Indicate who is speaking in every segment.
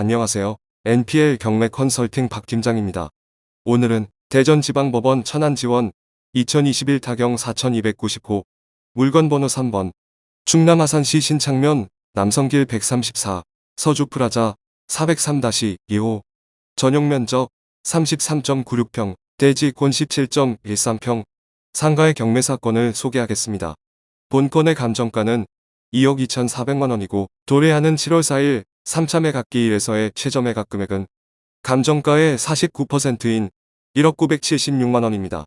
Speaker 1: 안녕하세요. NPL 경매 컨설팅 박 팀장입니다. 오늘은 대전지방법원 천안지원 2021 타경 4290호 물건 번호 3번 충남 아산시 신창면 남성길 134 서주 프라자 403-2호 전용 면적 33.96평 대지권 17.13평 상가의 경매 사건을 소개하겠습니다. 본건의 감정가는 2억 2,400만 원이고 도래하는 7월 4일 3차 매각기 1에서의 최저 매각 금액은 감정가의 49%인 1억 976만 원입니다.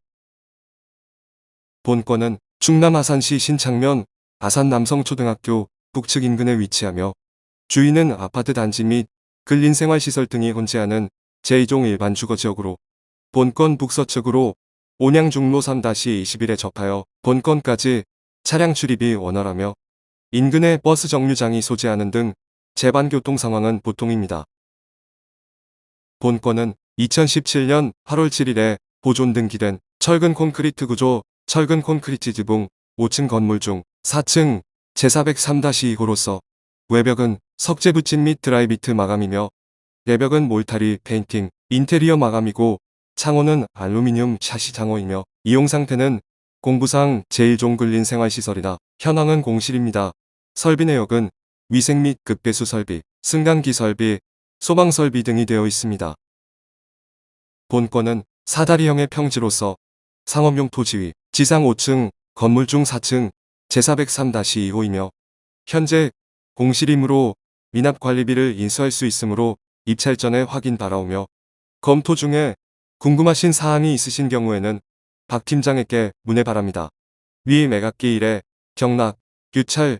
Speaker 1: 본건은 충남 아산시 신창면 아산 남성초등학교 북측 인근에 위치하며 주위는 아파트 단지 및 근린생활시설 등이 혼재하는 제2종 일반 주거지역으로 본건 북서측으로 온양중로 3-21에 접하여 본건까지 차량 출입이 원활하며 인근에 버스 정류장이 소재하는 등 재반 교통 상황은 보통입니다. 본건은 2017년 8월 7일에 보존 등기된 철근 콘크리트 구조 철근 콘크리트 지붕 5층 건물 중 4층 제403-2호로서 외벽은 석재 붙임 및 드라이비트 마감이며 내벽은 몰타리 페인팅 인테리어 마감이고 창호는 알루미늄 샤시 창호이며 이용 상태는 공부상 제1종 근린 생활시설이다. 현황은 공실입니다. 설비 내역은 위생 및 급배수 설비, 승강기 설비, 소방 설비 등이 되어 있습니다. 본건은 사다리형의 평지로서 상업용 토지 위 지상 5층, 건물 중 4층, 제403-2호이며 현재 공실이므로 미납관리비를 인수할 수 있으므로 입찰 전에 확인 바라오며 검토 중에 궁금하신 사항이 있으신 경우에는 박 팀장에게 문의 바랍니다. 위 매각기 일에 경락, 유찰